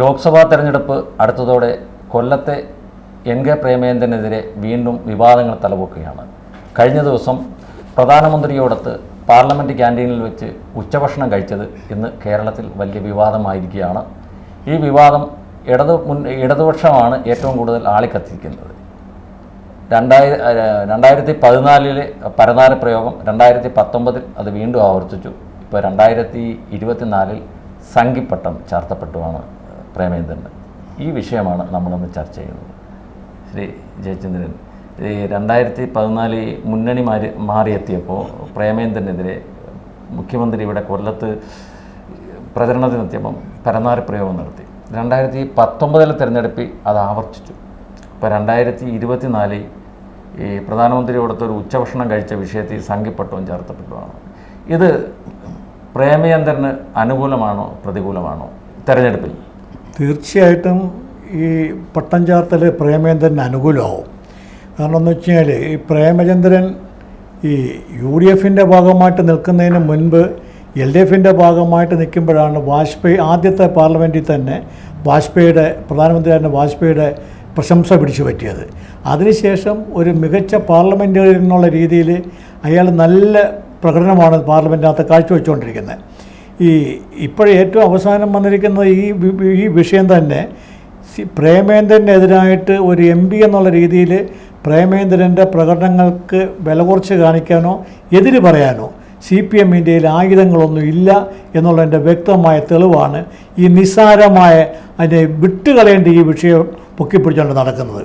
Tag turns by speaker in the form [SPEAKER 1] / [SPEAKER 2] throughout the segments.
[SPEAKER 1] ലോക്സഭാ തെരഞ്ഞെടുപ്പ് അടുത്തതോടെ കൊല്ലത്തെ N K പ്രേമേന്ദ്രനെതിരെ വീണ്ടും വിവാദങ്ങൾ തലപൊക്കുകയാണ്. കഴിഞ്ഞ ദിവസം പ്രധാനമന്ത്രിയോടൊത്ത് പാർലമെന്റ് ക്യാന്റീനിൽ വെച്ച് ഉച്ചഭക്ഷണം കഴിച്ചത് ഇന്ന് കേരളത്തിൽ വലിയ വിവാദമായിരിക്കുകയാണ്. ഈ വിവാദം ഇടതു മുൻ ഇടതുപക്ഷമാണ് ഏറ്റവും കൂടുതൽ ആളിക്കത്തിരിക്കുന്നത് രണ്ടായി രണ്ടായിരത്തി പതിനാലിലെ പരനാര പ്രയോഗം രണ്ടായിരത്തി പത്തൊമ്പതിൽ അത് വീണ്ടും ആവർത്തിച്ചു. ഇപ്പോൾ രണ്ടായിരത്തി ഇരുപത്തിനാലിൽ സംഘിപ്പട്ടം ചാർത്തപ്പെട്ടുമാണ് പ്രേമേന്ദ്രന് ഈ വിഷയമാണ് നമ്മളിന്ന് ചർച്ച ചെയ്യുന്നത്. ശ്രീ ജയചന്ദ്രൻ ഈ രണ്ടായിരത്തി പതിനാലിൽ മുന്നണി മാറി മാറിയെത്തിയപ്പോൾ പ്രേമേന്ദ്രനെതിരെ മുഖ്യമന്ത്രി ഇവിടെ കൊല്ലത്ത് പ്രചരണത്തിനെത്തിയപ്പം പരനാര പ്രയോഗം നടത്തി. രണ്ടായിരത്തി പത്തൊമ്പതിലെ തിരഞ്ഞെടുപ്പിൽ അത് ആവർത്തിച്ചു. ഇപ്പോൾ രണ്ടായിരത്തി ഇരുപത്തിനാലിൽ ഈ പ്രധാനമന്ത്രിയോടൊത്ത് ഒരു ഉച്ചഭക്ഷണം കഴിച്ച വിഷയത്തിൽ സംഘിപ്പട്ടവും ചേർത്തപ്പെട്ടതാണ്. ഇത് പ്രേമചന്ദ്രന് അനുകൂലമാണോ പ്രതികൂലമാണോ തെരഞ്ഞെടുപ്പിൽ?
[SPEAKER 2] തീർച്ചയായിട്ടും ഈ പട്ടം ചാർത്തൽ പ്രേമചന്ദ്രന് അനുകൂലമാവും. കാരണം എന്ന് വെച്ച് കഴിഞ്ഞാൽ ഈ പ്രേമചന്ദ്രൻ ഈ യു ഡി എഫിന്റെ ഭാഗമായിട്ട് നിൽക്കുന്നതിന് മുൻപ് എൽ ഡി എഫിന്റെ ഭാഗമായിട്ട് നിൽക്കുമ്പോഴാണ് വാജ്പേയി ആദ്യത്തെ പാർലമെന്റിൽ തന്നെ വാജ്പേയിയുടെ പ്രധാനമന്ത്രിയായിരുന്ന വാജ്പേയിയുടെ പ്രശംസ പിടിച്ചു പറ്റിയത്. അതിനുശേഷം ഒരു മികച്ച പാർലമെന്ററി എന്നുള്ള രീതിയിൽ അയാൾ നല്ല പ്രകടനമാണ് പാർലമെന്റിനകത്ത് കാഴ്ചവെച്ചുകൊണ്ടിരിക്കുന്നത്. ഈ ഇപ്പോഴേറ്റവും അവസാനം വന്നിരിക്കുന്ന ഈ ഈ വിഷയം തന്നെ പ്രേമേന്ദ്രനെതിരായിട്ട് ഒരു എം പി എന്നുള്ള രീതിയിൽ പ്രേമേന്ദ്രന്റെ പ്രകടനങ്ങൾക്ക് വില കുറച്ച് കാണിക്കാനോ എതിര് പറയാനോ സി പി എം ഇന്ത്യയിൽ ആയുധങ്ങളൊന്നും ഇല്ല എന്നുള്ളതിന്റെ വ്യക്തമായ തെളിവാണ് ഈ നിസ്സാരമായ അതിനെ വിട്ടുകളയേണ്ട ഈ വിഷയം പൊക്കിപ്പിടിച്ചുകൊണ്ട് നടക്കുന്നത്.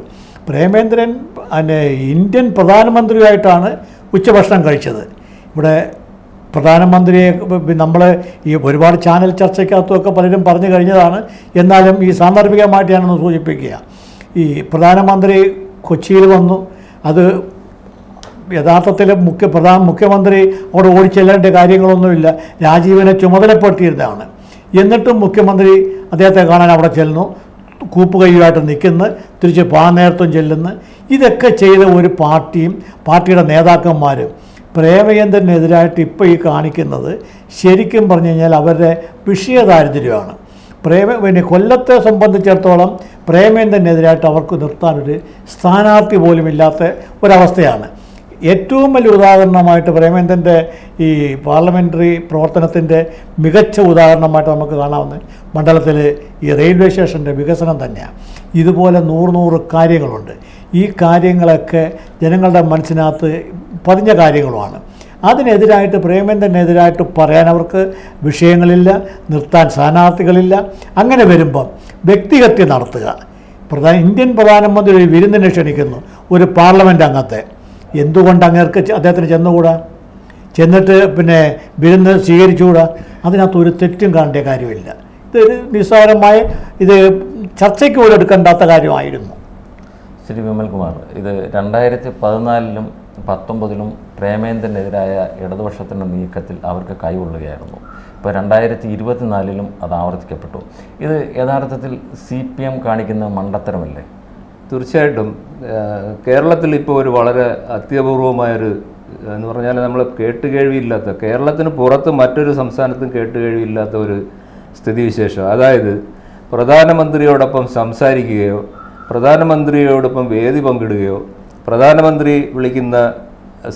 [SPEAKER 2] പ്രേമേന്ദ്രൻ അതിന്റെ ഇന്ത്യൻ പ്രധാനമന്ത്രിയായിട്ടാണ് ഉച്ചഭക്ഷണം കഴിച്ചത്. ഇവിടെ പ്രധാനമന്ത്രിയെ നമ്മൾ ഈ ഒരുപാട് ചാനൽ ചർച്ചയ്ക്കകത്തുമൊക്കെ പലരും പറഞ്ഞു കഴിഞ്ഞതാണ്. എന്നാലും ഈ സാന്ദർഭികമായിട്ട് ഞാനൊന്ന് സൂചിപ്പിക്കുക. ഈ പ്രധാനമന്ത്രി കൊച്ചിയിൽ വന്നു. അത് യഥാർത്ഥത്തിൽ മുഖ്യ പ്രധാന മുഖ്യമന്ത്രി അവിടെ ഓടിച്ചെല്ലേണ്ട കാര്യങ്ങളൊന്നുമില്ല. രാജീവിനെ ചുമതലപ്പെടുത്തിയിരുന്നതാണ് എന്നിട്ടും മുഖ്യമന്ത്രി അദ്ദേഹത്തെ കാണാൻ അവിടെ ചെല്ലുന്നു. കൂപ്പുകൈയുമായിട്ട് നിൽക്കുന്നു. തിരിച്ച് പാനേരത്വം ചെല്ലുന്നു. ഇതൊക്കെ ചെയ്ത ഒരു പാർട്ടിയും പാർട്ടിയുടെ നേതാക്കന്മാരും പ്രേമചന്ദ്രനെതിരായിട്ട് ഇപ്പോൾ ഈ കാണിക്കുന്നത് ശരിക്കും പറഞ്ഞു കഴിഞ്ഞാൽ അവരുടെ വിഷയ ദാരിദ്ര്യമാണ്. പ്രേമ പിന്നെ കൊല്ലത്തെ സംബന്ധിച്ചിടത്തോളം പ്രേമേന്ദ്രനെതിരായിട്ട് അവർക്ക് നിർത്താനൊരു സ്ഥാനാർത്ഥി പോലും ഇല്ലാത്ത ഒരവസ്ഥയാണ്. ഏറ്റവും വലിയ ഉദാഹരണമായിട്ട് പ്രേമേന്ദ്രന്റെ ഈ പാർലമെന്ററി പ്രവർത്തനത്തിന്റെ മികച്ച ഉദാഹരണമായിട്ട് നമുക്ക് കാണാവുന്ന മണ്ഡലത്തിൽ ഈ റെയിൽവേ സ്റ്റേഷന്റെ വികസനം തന്നെയാണ്. ഇതുപോലെ നൂറ് നൂറ് കാര്യങ്ങളുണ്ട്. ഈ കാര്യങ്ങളൊക്കെ ജനങ്ങളുടെ മനസ്സിനകത്ത് പതിഞ്ഞ കാര്യങ്ങളുമാണ്. അതിനെതിരായിട്ട് പ്രേമേന്ദ്രനെതിരായിട്ട് പറയാൻ അവർക്ക് വിഷയങ്ങളില്ല നിർത്താൻ സ്ഥാനാർത്ഥികളില്ല. അങ്ങനെ വരുമ്പം വ്യക്തിഹത്യ നടത്തുക. പ്രധാന ഇന്ത്യൻ പ്രധാനമന്ത്രി ഒരു വിരുന്നിനെ ക്ഷണിക്കുന്നു ഒരു പാർലമെന്റ് അംഗത്തെ. എന്തുകൊണ്ട് അങ്ങേർക്ക് അദ്ദേഹത്തിന് ചെന്നുകൂടാ? ചെന്നിട്ട് പിന്നെ വിരുന്ന് സ്വീകരിച്ചുകൂടാ? അതിനകത്ത് ഒരു തെറ്റും കാണേണ്ട കാര്യമില്ല. ഇതൊരു നിസ്സാരമായ ഇത് ചർച്ചയ്ക്ക് പോലും എടുക്കേണ്ടാത്ത കാര്യമായിരുന്നു.
[SPEAKER 1] ശ്രീ വിമൽകുമാർ. ഇത് രണ്ടായിരത്തി പതിനാലിലും പത്തൊമ്പതിലും പ്രേമേന്ദ്രനെതിരായ ഇടതുപക്ഷത്തിന്റെ നീക്കത്തിൽ അവർക്ക് കൈകൊള്ളുകയായിരുന്നു. ഇപ്പോൾ രണ്ടായിരത്തി ഇരുപത്തിനാലിലും അത് ആവർത്തിക്കപ്പെട്ടു. ഇത് യഥാർത്ഥത്തിൽ സി പി എം കാണിക്കുന്ന മണ്ടത്തരമല്ലേ?
[SPEAKER 3] തീർച്ചയായിട്ടും. കേരളത്തിൽ ഇപ്പോൾ ഒരു വളരെ അത്യപൂർവമായൊരു എന്ന് പറഞ്ഞാൽ നമ്മൾ കേട്ടുകേഴ്വിയില്ലാത്ത കേരളത്തിന് പുറത്ത് മറ്റൊരു സംസ്ഥാനത്തും കേട്ടുകേഴ്വിയില്ലാത്ത ഒരു സ്ഥിതിവിശേഷം. അതായത് പ്രധാനമന്ത്രിയോടൊപ്പം സംസാരിക്കുകയോ പ്രധാനമന്ത്രിയോടൊപ്പം വേദി പങ്കിടുകയോ പ്രധാനമന്ത്രി വിളിക്കുന്ന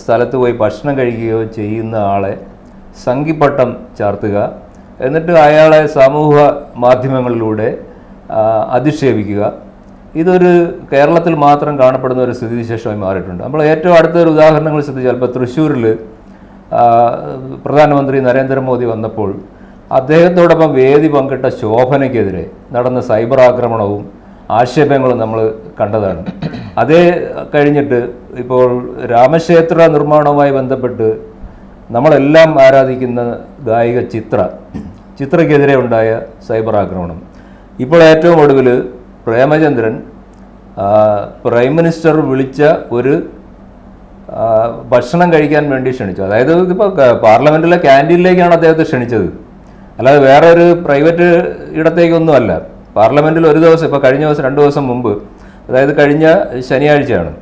[SPEAKER 3] സ്ഥലത്ത് പോയി ഭക്ഷണം കഴിക്കുകയോ ചെയ്യുന്ന ആളെ സംഘിപ്പട്ടം ചാർത്തുക എന്നിട്ട് അയാളെ സമൂഹ മാധ്യമങ്ങളിലൂടെ അധിക്ഷേപിക്കുക. ഇതൊരു കേരളത്തിൽ മാത്രം കാണപ്പെടുന്ന ഒരു സ്ഥിതിവിശേഷമായി മാറിയിട്ടുണ്ട്. നമ്മൾ ഏറ്റവും അടുത്തൊരു ഉദാഹരണങ്ങൾ ശ്രദ്ധിച്ചാൽ ഇപ്പോൾ തൃശ്ശൂരിൽ പ്രധാനമന്ത്രി നരേന്ദ്രമോദി വന്നപ്പോൾ അദ്ദേഹത്തോടൊപ്പം വേദി പങ്കിട്ട ശോഭനയ്ക്കെതിരെ നടന്ന സൈബർ ആക്രമണവും ആക്ഷേപങ്ങളും നമ്മൾ കണ്ടതാണ്. അതേ കഴിഞ്ഞിട്ട് ഇപ്പോൾ രാമക്ഷേത്ര നിർമ്മാണവുമായി ബന്ധപ്പെട്ട് നമ്മളെല്ലാം ആരാധിക്കുന്ന ഗായിക ചിത്ര ചിത്രയ്ക്കെതിരെ ഉണ്ടായ സൈബർ ആക്രമണം. ഇപ്പോൾ ഏറ്റവും ഒടുവിൽ പ്രേമചന്ദ്രൻ പ്രൈം മിനിസ്റ്റർ വിളിച്ച ഒരു ഭക്ഷണം കഴിക്കാൻ വേണ്ടി ക്ഷണിച്ചു. അതായത് ഇപ്പോൾ പാർലമെന്റിലെ ക്യാന്റീനിലേക്കാണ് അദ്ദേഹത്തെ ക്ഷണിച്ചത്. അല്ലാതെ വേറെ ഒരു പ്രൈവറ്റ് ഇടത്തേക്കൊന്നും അല്ല പാർലമെന്റിൽ ഒരു ദിവസം ഇപ്പോൾ കഴിഞ്ഞ ദിവസം രണ്ട് ദിവസം മുമ്പ് അതായത് കഴിഞ്ഞ ശനിയാഴ്ചയാണ്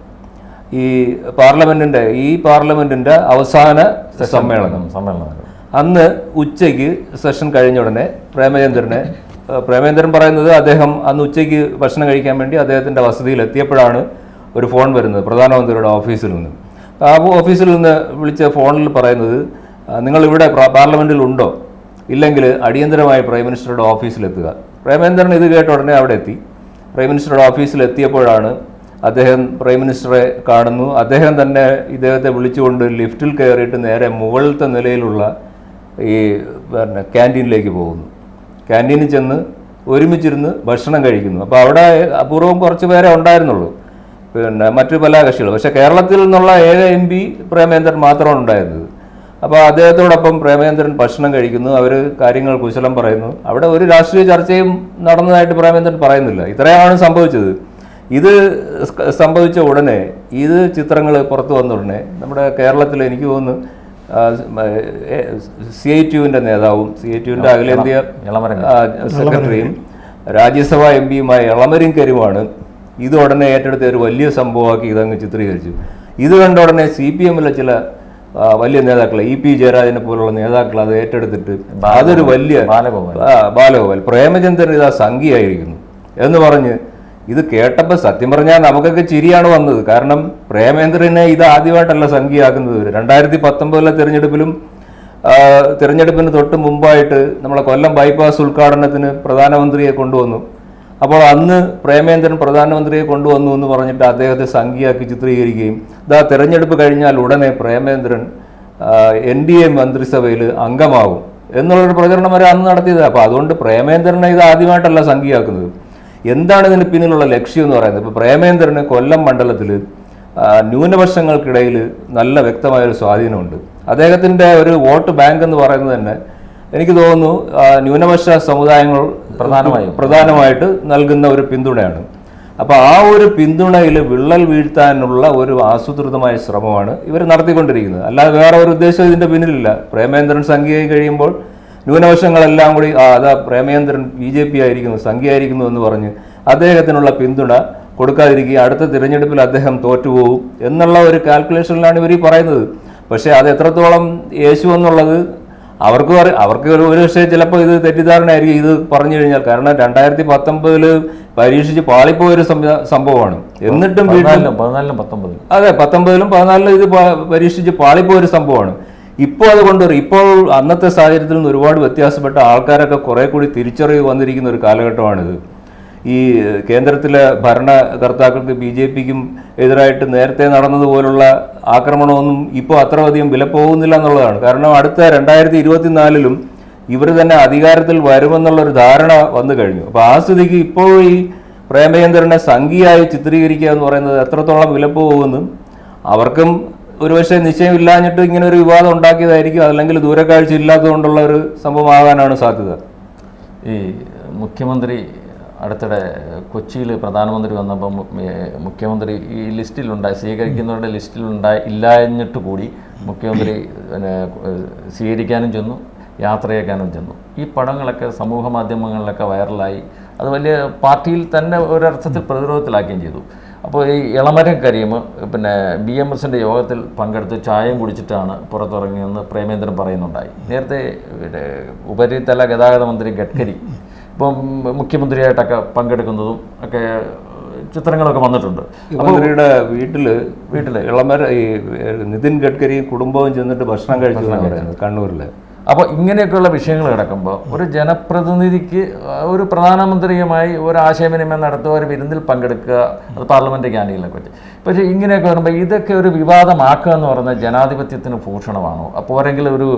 [SPEAKER 3] ഈ പാർലമെന്റിന്റെ ഈ പാർലമെന്റിന്റെ അവസാന സമ്മേളനം.
[SPEAKER 1] സമ്മേളനം.
[SPEAKER 3] അന്ന് ഉച്ചയ്ക്ക് സെഷൻ കഴിഞ്ഞ ഉടനെ പ്രേമചന്ദ്രനെ പ്രേമചന്ദ്രൻ പ്രേമേന്ദ്രൻ പറയുന്നത് അദ്ദേഹം അന്ന് ഉച്ചയ്ക്ക് ഭക്ഷണം കഴിക്കാൻ വേണ്ടി അദ്ദേഹത്തിന്റെ വസതിയിൽ എത്തിയപ്പോഴാണ് ഒരു ഫോൺ വരുന്നത് പ്രധാനമന്ത്രിയുടെ ഓഫീസിൽ നിന്ന്. ആ ഓഫീസിൽ നിന്ന് വിളിച്ച ഫോണിൽ പറയുന്നത് നിങ്ങളിവിടെ നിങ്ങൾ ഇവിടെ പ്ര- പാർലമെന്റിൽ ഉണ്ടോ? ഇല്ലെങ്കിൽ അടിയന്തരമായി പ്രൈം മിനിസ്റ്ററുടെ ഓഫീസിലെത്തുക. പ്രേമേന്ദ്രൻ ഇത് കേട്ട ഉടനെ അവിടെ എത്തി. പ്രൈം മിനിസ്റ്ററുടെ ഓഫീസിൽ എത്തിയപ്പോഴാണ് അദ്ദേഹം പ്രൈം മിനിസ്റ്ററെ കാണുന്നു. അദ്ദേഹം തന്നെ ഇദ്ദേഹത്തെ വിളിച്ചുകൊണ്ട് ലിഫ്റ്റിൽ കയറിയിട്ട് നേരെ മുകളിലത്തെ നിലയിലുള്ള ഈ പിന്നെ ക്യാന്റീനിലേക്ക് പോകുന്നു. ക്യാന്റീനിൽ ചെന്ന് ഒരുമിച്ചിരുന്ന് ഭക്ഷണം കഴിക്കുന്നു. അപ്പോൾ അവിടെ അപൂർവം കുറച്ച് പേരെ ഉണ്ടായിരുന്നുള്ളൂ. പിന്നെ മറ്റു പല കക്ഷികൾ പക്ഷേ കേരളത്തിൽ നിന്നുള്ള ഏക എം പി പ്രേമേന്ദ്രൻ മാത്രമാണ് ഉണ്ടായിരുന്നത്. അപ്പോൾ അദ്ദേഹത്തോടൊപ്പം പ്രേമചന്ദ്രൻ ഭക്ഷണം കഴിക്കുന്നു അവർ കാര്യങ്ങൾ കുശലം പറയുന്നു. അവിടെ ഒരു രാഷ്ട്രീയ ചർച്ചയും നടന്നതായിട്ട് പ്രേമചന്ദ്രൻ പറയുന്നില്ല. ഇത്രയാണ് സംഭവിച്ചത്. ഇത് സംഭവിച്ച ഉടനെ ഇത് ചിത്രങ്ങൾ പുറത്തു വന്ന ഉടനെ നമ്മുടെ കേരളത്തിൽ എനിക്ക് തോന്നുന്നു സി ഐ ടിയുവിന്റെ നേതാവും സി ഐ ടിയുവിന്റെ അഖിലേന്ത്യ സെക്രട്ടറിയും രാജ്യസഭാ എം പിയുമായ കരുമാണ് ഇത് ഉടനെ ഏറ്റെടുത്ത ഒരു വലിയ സംഭവമാക്കി ഇതങ്ങ് ചിത്രീകരിച്ചു. ഇത് കണ്ട ഉടനെ സി പി എമ്മിലെ ചില വലിയ നേതാക്കൾ ഇ പി ജയരാജനെ പോലുള്ള നേതാക്കൾ അത് ഏറ്റെടുത്തിട്ട് അതൊരു വലിയ
[SPEAKER 1] ബാലഗോപാൽ.
[SPEAKER 3] പ്രേമചന്ദ്രൻ ഇത് ആ സംഖ്യയായിരിക്കുന്നു എന്ന് പറഞ്ഞ് ഇത് കേട്ടപ്പോൾ സത്യം പറഞ്ഞാൽ നമുക്കൊക്കെ ചിരിയാണ് വന്നത്. കാരണം പ്രേമേന്ദ്രനെ ഇത് ആദ്യമായിട്ടല്ല സംഖ്യയാക്കുന്നത്. രണ്ടായിരത്തി പത്തൊമ്പതിലെ തെരഞ്ഞെടുപ്പിലും തിരഞ്ഞെടുപ്പിന് തൊട്ട് മുമ്പായിട്ട് നമ്മളെ കൊല്ലം ബൈപ്പാസ് ഉദ്ഘാടനത്തിന് പ്രധാനമന്ത്രിയെ കൊണ്ടുവന്നു. അപ്പോൾ അന്ന് പ്രേമേന്ദ്രൻ പ്രധാനമന്ത്രിയെ കൊണ്ടുവന്നു എന്ന് പറഞ്ഞിട്ട് അദ്ദേഹത്തെ സംഖ്യയാക്കി ചിത്രീകരിക്കുകയും ഇതാ തെരഞ്ഞെടുപ്പ് കഴിഞ്ഞാൽ ഉടനെ പ്രേമേന്ദ്രൻ എൻ ഡി എ മന്ത്രിസഭയിൽ അംഗമാവും എന്നുള്ളൊരു പ്രചരണം വരെ അന്ന് നടത്തിയത്. അപ്പോൾ അതുകൊണ്ട് പ്രേമേന്ദ്രനെ ഇത് ആദ്യമായിട്ടല്ല സംഖ്യയാക്കുന്നത്. എന്താണ് ഇതിന് പിന്നിലുള്ള ലക്ഷ്യം എന്ന് പറയുന്നത്? ഇപ്പോൾ പ്രേമേന്ദ്രന് കൊല്ലം മണ്ഡലത്തിൽ ന്യൂനപക്ഷങ്ങൾക്കിടയിൽ നല്ല വ്യക്തമായൊരു സ്വാധീനമുണ്ട്. അദ്ദേഹത്തിന്റെ ഒരു വോട്ട് ബാങ്ക് എന്ന് പറയുന്നത് തന്നെ എനിക്ക് തോന്നുന്നു ന്യൂനപക്ഷ സമുദായങ്ങൾ
[SPEAKER 1] പ്രധാനമായും.
[SPEAKER 3] പ്രധാനമായിട്ട് നൽകുന്ന ഒരു പിന്തുണയാണ്. അപ്പോൾ ആ ഒരു പിന്തുണയിൽ വിള്ളൽ വീഴ്ത്താനുള്ള ഒരു ആസൂത്രിതമായ ശ്രമമാണ് ഇവർ നടത്തിക്കൊണ്ടിരിക്കുന്നത്. അല്ലാതെ വേറെ ഒരു ഉദ്ദേശം ഇതിന്റെ പിന്നിലില്ല. പ്രേമേന്ദ്രൻ സംഖ്യയായി കഴിയുമ്പോൾ ന്യൂനപക്ഷങ്ങളെല്ലാം കൂടി ആ അതാ പ്രേമേന്ദ്രൻ ബി ജെ പി ആയിരിക്കുന്നു സംഖ്യയായിരിക്കുന്നു എന്ന് പറഞ്ഞ് അദ്ദേഹത്തിനുള്ള പിന്തുണ കൊടുക്കാതിരിക്കുക അടുത്ത തിരഞ്ഞെടുപ്പിൽ അദ്ദേഹം തോറ്റുപോകും എന്നുള്ള ഒരു കാൽക്കുലേഷനിലാണ് ഇവർ ഈ പറയുന്നത്. പക്ഷേ അത് എത്രത്തോളം യേശു എന്നുള്ളത് അവർക്ക് അവർക്ക് ഒരു ഒരു പക്ഷേ ചിലപ്പോൾ ഇത് തെറ്റിദ്ധാരണയായിരിക്കും ഇത് പറഞ്ഞു കഴിഞ്ഞാൽ. കാരണം രണ്ടായിരത്തി പത്തൊമ്പതിൽ പരീക്ഷിച്ച് പാളിപ്പോയൊരു ഒരു സംഭവമാണ്. എന്നിട്ടും
[SPEAKER 1] പതിനാലിലും പത്തൊമ്പതിലും.
[SPEAKER 3] അതെ പത്തൊമ്പതിലും പതിനാലിലും ഇത് പരീക്ഷിച്ച് പാളിപ്പോയൊരു സംഭവമാണ്. ഇപ്പോൾ അത് കൊണ്ടുവരും ഇപ്പോൾ അന്നത്തെ സാഹചര്യത്തിൽ നിന്ന് ഒരുപാട് വ്യത്യാസപ്പെട്ട ആൾക്കാരൊക്കെ കുറെ കൂടി തിരിച്ചറിവ് വന്നിരിക്കുന്ന ഒരു കാലഘട്ടമാണിത്. ഈ കേന്ദ്രത്തിലെ ഭരണകർത്താക്കൾക്ക് ബി ജെ പിക്കും എതിരായിട്ട് നേരത്തെ നടന്നതുപോലുള്ള ആക്രമണമൊന്നും ഇപ്പോൾ അത്ര അധികം വില പോകുന്നില്ല എന്നുള്ളതാണ്. കാരണം അടുത്ത രണ്ടായിരത്തി ഇരുപത്തിനാലിലും ഇവർ തന്നെ അധികാരത്തിൽ വരുമെന്നുള്ളൊരു ധാരണ വന്നു കഴിഞ്ഞു. അപ്പോൾ ആ സ്ഥിതിക്ക് ഇപ്പോൾ ഈ പ്രേമചന്ദ്രനെ സംഖ്യയായി ചിത്രീകരിക്കുക എന്ന് പറയുന്നത് എത്രത്തോളം വില പോകുമെന്നും അവർക്കും ഒരുപക്ഷെ നിശ്ചയമില്ലാഞ്ഞിട്ട് ഇങ്ങനെ ഒരു വിവാദം ഉണ്ടാക്കിയതായിരിക്കും. അല്ലെങ്കിൽ ദൂരക്കാഴ്ച ഇല്ലാത്തതുകൊണ്ടുള്ള ഒരു സംഭവമാകാനാണ് സാധ്യത.
[SPEAKER 1] ഈ മുഖ്യമന്ത്രി അടുത്തിടെ കൊച്ചിയിൽ പ്രധാനമന്ത്രി വന്നപ്പോൾ മുഖ്യമന്ത്രി ഈ ലിസ്റ്റിലുണ്ടായി സ്വീകരിക്കുന്നവരുടെ ലിസ്റ്റിലുണ്ടായി ഇല്ലാഞ്ഞിട്ട് കൂടി മുഖ്യമന്ത്രി പിന്നെ സ്വീകരിക്കാനും ചെന്നു യാത്രയേക്കാനും ചെന്നു. ഈ പടങ്ങളൊക്കെ സമൂഹ മാധ്യമങ്ങളിലൊക്കെ വൈറലായി. അത് വലിയ പാർട്ടിയിൽ തന്നെ ഒരർത്ഥത്തിൽ പ്രതിരോധത്തിലാക്കുകയും ചെയ്തു. അപ്പോൾ ഈ ഇളമരം കരീം പിന്നെ ബി എം എസിന്റെ യോഗത്തിൽ പങ്കെടുത്ത് ചായം കുടിച്ചിട്ടാണ് പുറത്തിറങ്ങിയെന്ന് പ്രേമേന്ദ്രൻ പറയുന്നുണ്ടായി. നേരത്തെ ഉപരിതല ഗതാഗത മന്ത്രി ഗഡ്കരി ഇപ്പം മുഖ്യമന്ത്രിയായിട്ടൊക്കെ പങ്കെടുക്കുന്നതും ഒക്കെ ചിത്രങ്ങളൊക്കെ വന്നിട്ടുണ്ട്.
[SPEAKER 3] മുഖ്യമന്ത്രിയുടെ വീട്ടിൽ വീട്ടിൽ. ഇളമര ഈ നിതിൻ ഗഡ്കരി കുടുംബവും ചെന്നിട്ട് ഭക്ഷണം കഴിച്ചു എന്നാണ് പറയുന്നത് കണ്ണൂരിൽ
[SPEAKER 1] അപ്പോൾ ഇങ്ങനെയൊക്കെയുള്ള വിഷയങ്ങൾ കിടക്കുമ്പോൾ ഒരു ജനപ്രതിനിധിക്ക് ഒരു പ്രധാനമന്ത്രിയുമായി ഒരു ആശയവിനിമയം നടത്തുക ഒരു വിരുന്നിൽ പങ്കെടുക്കുക അത് പാർലമെന്റ് ക്യാന്റീനിലൊക്കെ വെച്ച് പക്ഷേ ഇങ്ങനെയൊക്കെ വരുമ്പോൾ ഇതൊക്കെ ഒരു വിവാദമാക്കുക എന്ന് പറഞ്ഞാൽ ജനാധിപത്യത്തിന് ഭൂഷണമാണോ? അപ്പോൾ ആരെങ്കിലും ഒരു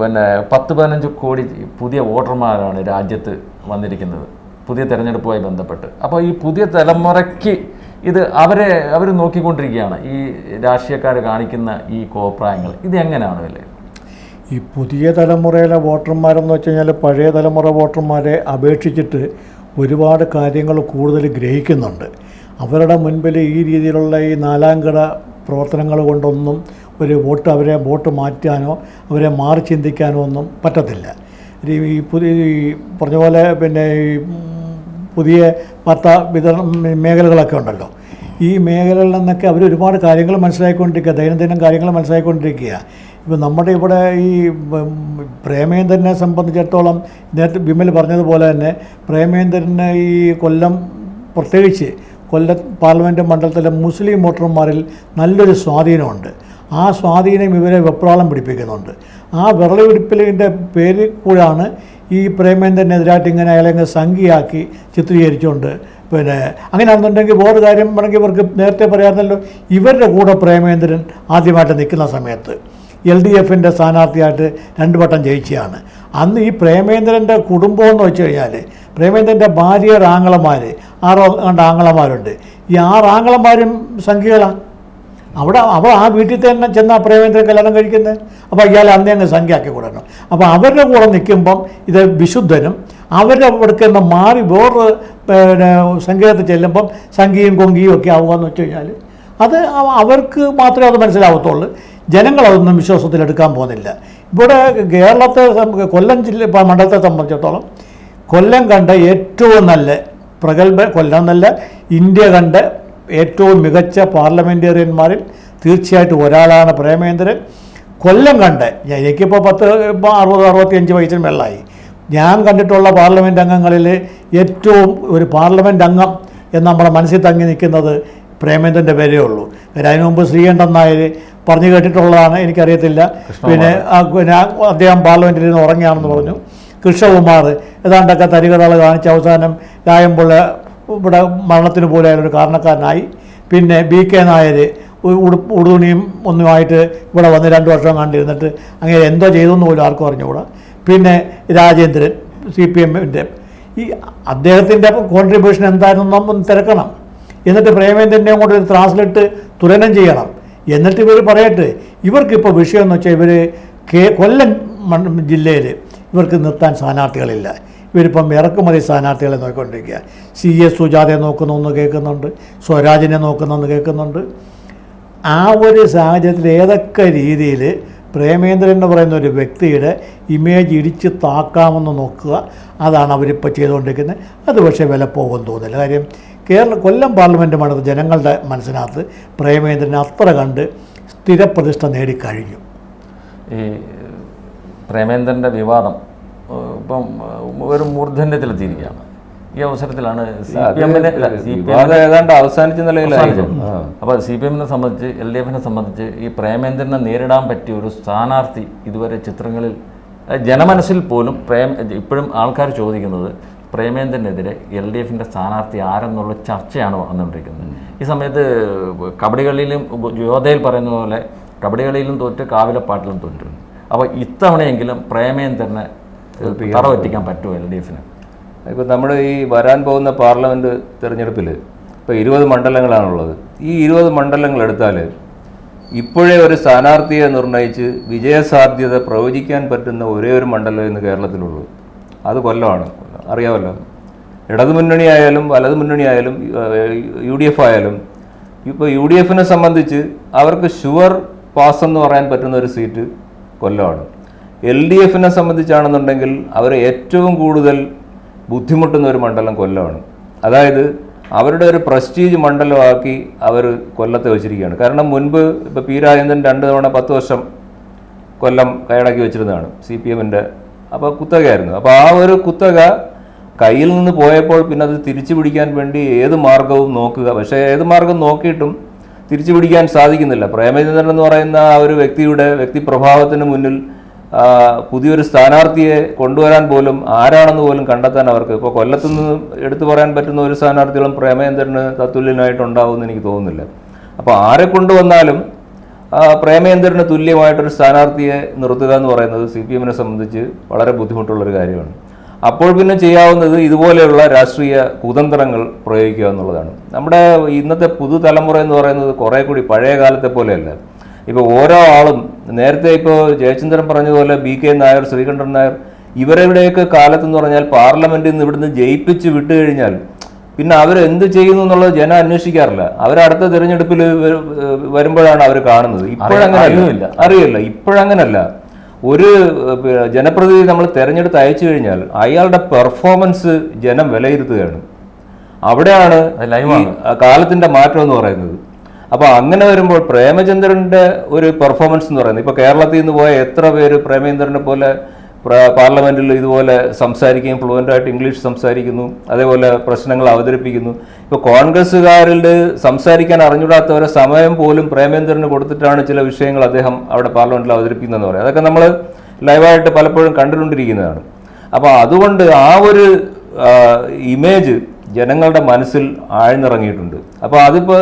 [SPEAKER 1] പിന്നെ പത്ത് പതിനഞ്ച് കോടി പുതിയ വോട്ടർമാരാണ് രാജ്യത്ത് വന്നിരിക്കുന്നത്. പുതിയ തെരഞ്ഞെടുപ്പുമായി ബന്ധപ്പെട്ട്. അപ്പോൾ ഈ പുതിയ തലമുറയ്ക്ക് ഇത് അവരെ അവർ നോക്കിക്കൊണ്ടിരിക്കുകയാണ്. ഈ രാഷ്ട്രീയക്കാർ കാണിക്കുന്ന ഈ കോപ്രായങ്ങൾ ഇത് എങ്ങനെയാണ്
[SPEAKER 2] ഈ പുതിയ തലമുറയിലെ വോട്ടർമാരെന്ന് വെച്ച് കഴിഞ്ഞാൽ പഴയ തലമുറ വോട്ടർമാരെ അപേക്ഷിച്ചിട്ട് ഒരുപാട് കാര്യങ്ങൾ കൂടുതൽ ഗ്രഹിക്കുന്നുണ്ട്. അവരുടെ മുൻപിൽ ഈ രീതിയിലുള്ള ഈ നാലാംകിട പ്രവർത്തനങ്ങൾ കൊണ്ടൊന്നും ഒരു വോട്ട് അവരെ വോട്ട് മാറ്റാനോ അവരെ മാറി ചിന്തിക്കാനോ ഒന്നും പറ്റത്തില്ല. ഈ പുതിയ ഈ പറഞ്ഞ പോലെ പിന്നെ ഈ പുതിയ വാർത്താ വിതരണം മേഖലകളൊക്കെ ഉണ്ടല്ലോ. ഈ മേഖലകളിൽ നിന്നൊക്കെ അവർ ഒരുപാട് കാര്യങ്ങൾ മനസ്സിലാക്കിക്കൊണ്ടിരിക്കുക ദൈനംദിനം കാര്യങ്ങൾ മനസ്സിലാക്കിക്കൊണ്ടിരിക്കുക ഇപ്പോൾ നമ്മുടെ ഇവിടെ ഈ പ്രേമേന്ദ്രനെ സംബന്ധിച്ചിടത്തോളം നേരത്തെ ബിമൽ പറഞ്ഞതുപോലെ തന്നെ പ്രേമേന്ദ്രന് ഈ കൊല്ലം പ്രത്യേകിച്ച് കൊല്ല പാർലമെന്റ് മണ്ഡലത്തിലെ മുസ്ലിം വോട്ടർമാരിൽ നല്ലൊരു സ്വാധീനമുണ്ട്. ആ സ്വാധീനം ഇവരെ വെപ്രാളം പിടിപ്പിക്കുന്നുണ്ട്. ആ വിരളവെടുപ്പിലിന്റെ പേര് കൂടാണ് ഈ പ്രേമേന്ദ്രനെതിരായിട്ട് ഇങ്ങനെ അയാളെ അങ്ങ് സംഖ്യയാക്കി ചിത്രീകരിച്ചുകൊണ്ട്. പിന്നെ അങ്ങനെയാണെന്നുണ്ടെങ്കിൽ വേറൊരു കാര്യം വേണമെങ്കിൽ ഇവർക്ക് നേരത്തെ പറയാറുണ്ടല്ലോ ഇവരുടെ കൂടെ പ്രേമേന്ദ്രൻ ആദ്യമായിട്ട് നിൽക്കുന്ന സമയത്ത് എൽ ഡി എഫിന്റെ സ്ഥാനാർത്ഥിയായിട്ട് രണ്ട് വട്ടം ജയിച്ചതാണ് അന്ന് ഈ പ്രേമേന്ദ്രന്റെ കുടുംബം എന്ന് വെച്ച് കഴിഞ്ഞാൽ പ്രേമേന്ദ്രന്റെ ഭാര്യയുടെ ആങ്ങളമാർ ആറോ ആങ്ങളമാരുണ്ട്. ഈ ആറ് ആങ്ങളമാരും സംഖ്യകളാണ് അവിടെ അവൾ ആ വീട്ടിൽ തന്നെ ചെന്ന പ്രേമേന്ദ്രൻ കല്യാണം കഴിക്കുന്നത് അപ്പോൾ ഇയാൾ അന്നേ അങ്ങ് സംഖ്യയാക്കി കൊടുക്കണം. അപ്പോൾ അവരുടെ കൂടെ നിൽക്കുമ്പം ഇത് വിശുദ്ധനും അവരുടെ അവിടേക്ക് നിന്ന് മാറി വേറൊരു പിന്നെ സംഗീതത്തിൽ ചെല്ലുമ്പം സംഖ്യയും കൊങ്കിയും ഒക്കെ ആവുകയെന്ന് വെച്ച് കഴിഞ്ഞാൽ അത് അവർക്ക് മാത്രമേ അത് മനസ്സിലാവത്തുള്ളൂ. ജനങ്ങളതൊന്നും വിശ്വാസത്തിലെടുക്കാൻ പോകുന്നില്ല. ഇവിടെ കേരളത്തെ കൊല്ലം ജില്ല മണ്ഡലത്തെ സംബന്ധിച്ചിടത്തോളം കൊല്ലം കണ്ട ഏറ്റവും നല്ല പ്രഗത്ഭ കൊല്ലം നല്ല ഇന്ത്യ കണ്ട ഏറ്റവും മികച്ച പാർലമെന്റേറിയന്മാരിൽ തീർച്ചയായിട്ടും ഒരാളാണ് പ്രേമേന്ദ്രൻ. കൊല്ലം കണ്ട്. ഞാൻ എനിക്കിപ്പോൾ പത്ത് ഇപ്പോൾ അറുപത് അറുപത്തിയഞ്ച് വയസ്സിന് വെള്ളമായി ഞാൻ കണ്ടിട്ടുള്ള പാർലമെന്റ് അംഗങ്ങളിൽ ഏറ്റവും ഒരു പാർലമെന്റ് അംഗം എന്ന് നമ്മുടെ മനസ്സിൽ തങ്ങി നിൽക്കുന്നത് പ്രേമേന്ദ്രന്റെ പേരേ ഉള്ളൂ. പിന്നെ അതിനു മുമ്പ് ശ്രീകണ്ഠൻ നായർ പറഞ്ഞു കേട്ടിട്ടുള്ളതാണ് എനിക്കറിയത്തില്ല. പിന്നെ പിന്നെ അദ്ദേഹം പാർലമെന്റിൽ നിന്ന് ഉറങ്ങിയാണെന്ന് പറഞ്ഞു. കൃഷ്ണകുമാർ ഏതാണ്ടൊക്കെ തരികടകൾ കാണിച്ച അവസാനം രായംപിള്ള ഇവിടെ മരണത്തിന് പോലെയുള്ള ഒരു കാരണക്കാരനായി. പിന്നെ ബി കെ നായർ ഉടുപ്പ് ഉടുതുണിയും ഒന്നുമായിട്ട് ഇവിടെ വന്ന് രണ്ട് വർഷം കണ്ടിരുന്നിട്ട് അങ്ങനെ എന്തോ ചെയ്തെന്ന് പോലും ആർക്കും അറിഞ്ഞുകൂടാ. പിന്നെ രാജേന്ദ്രൻ സി പി എമ്മിന്റെ ഈ അദ്ദേഹത്തിന്റെ കോൺട്രിബ്യൂഷൻ എന്തായിരുന്നു തിരക്കണം. എന്നിട്ട് പ്രേമേന്ദ്രന്റെയും കൊണ്ട് ഒരു ത്രാസിലിട്ട് തുലനം ചെയ്യണം. എന്നിട്ട് ഇവർ പറയട്ടെ ഇവർക്കിപ്പോൾ വിഷയം എന്ന് വെച്ചാൽ ഇവർ കൊല്ലം ജില്ലയിൽ ഇവർക്ക് നിർത്താൻ സ്ഥാനാർത്ഥികളില്ല. ഇവരിപ്പം ഇറക്കുമതി സ്ഥാനാർത്ഥികളെ നോക്കിക്കൊണ്ടിരിക്കുക. സി എസ് സുജാതയെ നോക്കുന്നു എന്ന് കേൾക്കുന്നുണ്ട് സ്വരാജിനെ നോക്കുന്നു എന്ന് കേൾക്കുന്നുണ്ട്. ആ ഒരു സാഹചര്യത്തിൽ ഏതൊക്കെ രീതിയിൽ പ്രേമേന്ദ്രൻ എന്ന് പറയുന്ന ഒരു വ്യക്തിയുടെ ഇമേജ് ഇടിച്ച് താക്കാമെന്ന് നോക്കുക അതാണ് അവരിപ്പോൾ ചെയ്തുകൊണ്ടിരിക്കുന്നത്. അത് പക്ഷേ വില പോകുമെന്ന് തോന്നുന്നില്ല. കാര്യം കേരള കൊല്ലം പാർലമെന്റ് മണ്ഡലത്തിൽ ജനങ്ങളുടെ മനസ്സിനകത്ത് പ്രേമേന്ദ്രൻ അത്ര കണ്ട് സ്ഥിരപ്രതിഷ്ഠ നേടിക്കഴിഞ്ഞു.
[SPEAKER 1] ഈ പ്രേമേന്ദ്രന്റെ വിവാദം ഇപ്പം ഒരു മൂർധന്യത്തിലെത്തിയിരിക്കുകയാണ് ഈ അവസരത്തിലാണ് സി പി എമ്മിനെ സി പി
[SPEAKER 3] എം ഏതാണ്ട് അവസാനിച്ച നിലയിലായിരുന്നു. ആ.
[SPEAKER 1] അപ്പോൾ സി പി എമ്മിനെ സംബന്ധിച്ച് എൽ ഡി എഫിനെ സംബന്ധിച്ച് ഈ പ്രേമേന്ദ്രനെ നേരിടാൻ പറ്റിയ ഒരു സ്ഥാനാർത്ഥി ഇതുവരെ ചിത്രങ്ങളിൽ ജനമനസ്സിൽ പോലും പ്രേം ഇപ്പോഴും ആൾക്കാർ ചോദിക്കുന്നത് പ്രേമേന്ദ്രനെതിരെ എൽ ഡി എഫിന്റെ സ്ഥാനാർത്ഥി ആരെന്നുള്ള ചർച്ചയാണ് വന്നുകൊണ്ടിരിക്കുന്നത്. ഈ സമയത്ത് കബഡികളിലും യോധയിൽ പറയുന്ന പോലെ കബഡികളിലും തോറ്റ് കാവിലപ്പാട്ടിലും തോറ്റു അപ്പോൾ ഇത്തവണയെങ്കിലും പ്രേമേന്ദ്രനെ തറ പറ്റിക്കാൻ പറ്റുമോ എൽ ഡി എഫിന്
[SPEAKER 3] ഇപ്പോൾ നമ്മുടെ ഈ വരാൻ പോകുന്ന പാർലമെന്റ് തിരഞ്ഞെടുപ്പിൽ ഇപ്പോൾ ഇരുപത് മണ്ഡലങ്ങളാണുള്ളത്. ഈ ഇരുപത് മണ്ഡലങ്ങൾ എടുത്താൽ ഇപ്പോഴേ ഒരു സ്ഥാനാർത്ഥിയെ നിർണയിച്ച് വിജയസാധ്യത പ്രവചിക്കാൻ പറ്റുന്ന ഒരേ ഒരു മണ്ഡലം ഇന്ന് കേരളത്തിലുള്ളൂ. അത് കൊല്ലമാണ്. അറിയാമല്ലോ. ഇടതുമുന്നണി ആയാലും വലതു മുന്നണി ആയാലും യു ഡി എഫ് ആയാലും ഇപ്പോൾ യു ഡി എഫിനെ സംബന്ധിച്ച് അവർക്ക് ഷുവർ പാസ് എന്ന് പറയാൻ പറ്റുന്ന ഒരു സീറ്റ് കൊല്ലമാണ്. എൽ ഡി എഫിനെ സംബന്ധിച്ചാണെന്നുണ്ടെങ്കിൽ അവർ ഏറ്റവും കൂടുതൽ ബുദ്ധിമുട്ടുന്ന ഒരു മണ്ഡലം കൊല്ലമാണ്. അതായത് അവരുടെ ഒരു പ്രസ്റ്റീജ് മണ്ഡലമാക്കി അവർ കൊല്ലത്തെ വെച്ചിരിക്കുകയാണ്. കാരണം മുൻപ് ഇപ്പോൾ പി രാജേന്ദ്രൻ രണ്ട് തവണ പത്ത് വർഷം കൊല്ലം കൈയടക്കി വെച്ചിരുന്നതാണ് സി പി എമ്മിന്റെ അപ്പോൾ കുത്തകയായിരുന്നു. അപ്പോൾ ആ ഒരു കുത്തക കയ്യിൽ നിന്ന് പോയപ്പോൾ പിന്നെ അത് തിരിച്ചു പിടിക്കാൻ വേണ്ടി ഏത് മാർഗവും നോക്കുക. പക്ഷേ ഏത് മാർഗം നോക്കിയിട്ടും തിരിച്ചു പിടിക്കാൻ സാധിക്കുന്നില്ല. പ്രേമചന്ദ്രൻ എന്ന് പറയുന്ന ആ ഒരു വ്യക്തിയുടെ വ്യക്തിപ്രഭാവത്തിന് മുന്നിൽ പുതിയൊരു സ്ഥാനാർത്ഥിയെ കൊണ്ടുവരാൻ പോലും ആരാണെന്ന് പോലും കണ്ടെത്താൻ അവർക്ക് ഇപ്പോൾ കൊല്ലത്തു നിന്ന് എടുത്തു പറയാൻ പറ്റുന്ന ഒരു സ്ഥാനാർത്ഥികളും പ്രേമേന്ദ്രന് തത്തുല്യനായിട്ടുണ്ടാവുമെന്ന് എനിക്ക് തോന്നുന്നില്ല. അപ്പോൾ ആരെ കൊണ്ടുവന്നാലും പ്രേമേന്ദ്രന് തുല്യമായിട്ടൊരു സ്ഥാനാർത്ഥിയെ നിർത്തുക എന്ന് പറയുന്നത് സി പി എമ്മിനെ സംബന്ധിച്ച് വളരെ ബുദ്ധിമുട്ടുള്ളൊരു കാര്യമാണ്. അപ്പോൾ പിന്നെ ചെയ്യാവുന്നത് ഇതുപോലെയുള്ള രാഷ്ട്രീയ കുതന്ത്രങ്ങൾ പ്രയോഗിക്കുക എന്നുള്ളതാണ്. നമ്മുടെ ഇന്നത്തെ പുതുതലമുറ എന്ന് പറയുന്നത് കുറേ കൂടി പഴയ കാലത്തെ പോലെയല്ല. ഇപ്പോൾ ഓരോ ആളും നേരത്തെ ഇപ്പോൾ ജയചന്ദ്രൻ പറഞ്ഞതുപോലെ ബി കെ നായർ ശ്രീകണ്ഠൻ നായർ ഇവരുടെയൊക്കെ കാലത്തെന്ന് പറഞ്ഞാൽ പാർലമെന്റിൽ നിന്ന് ഇവിടുന്ന് ജയിപ്പിച്ച് വിട്ടു കഴിഞ്ഞാൽ പിന്നെ അവർ എന്ത് ചെയ്യുന്നു എന്നുള്ളത് ജനം അന്വേഷിക്കാറില്ല. അവരടുത്ത തിരഞ്ഞെടുപ്പിൽ വരുമ്പോഴാണ് അവർ കാണുന്നത്. ഇപ്പോഴങ്ങനല്ല.
[SPEAKER 1] അറിയില്ല
[SPEAKER 3] അറിയില്ല. ഇപ്പോഴങ്ങനല്ല. ഒരു ജനപ്രതിനിധി നമ്മൾ തിരഞ്ഞെടുത്ത് അയച്ചു കഴിഞ്ഞാൽ അയാളുടെ പെർഫോമൻസ് ജനം വിലയിരുത്തുകയാണ്. അവിടെയാണ് കാലത്തിന്റെ മാറ്റം എന്ന് പറയുന്നത്. അപ്പോൾ അങ്ങനെ വരുമ്പോൾ പ്രേമചന്ദ്രന്റെ ഒരു പെർഫോമൻസ് എന്ന് പറയുന്നത് ഇപ്പോൾ കേരളത്തിൽ നിന്ന് പോയ എത്ര പേര് പ്രേമചന്ദ്രനെ പോലെ പാർലമെന്റിൽ ഇതുപോലെ സംസാരിക്കുകയും ഫ്ലുവന്റ് ആയിട്ട് ഇംഗ്ലീഷ് സംസാരിക്കുന്നു അതേപോലെ പ്രശ്നങ്ങൾ അവതരിപ്പിക്കുന്നു. ഇപ്പോൾ കോൺഗ്രസ്സുകാരിൽ സംസാരിക്കാൻ അറിഞ്ഞൂടാത്തവരെ സമയം പോലും പ്രേമേന്ദ്രന് കൊടുത്തിട്ടാണ് ചില വിഷയങ്ങൾ അദ്ദേഹം അവിടെ പാർലമെന്റിൽ അവതരിപ്പിക്കുന്നതെന്ന് പറയും അതൊക്കെ നമ്മൾ ലൈവായിട്ട് പലപ്പോഴും കണ്ടുകൊണ്ടിരിക്കുന്നതാണ് അപ്പോൾ അതുകൊണ്ട് ആ ഒരു ഇമേജ് ജനങ്ങളുടെ മനസ്സിൽ ആഴ്ന്നിറങ്ങിയിട്ടുണ്ട്. അപ്പോൾ അതിപ്പോൾ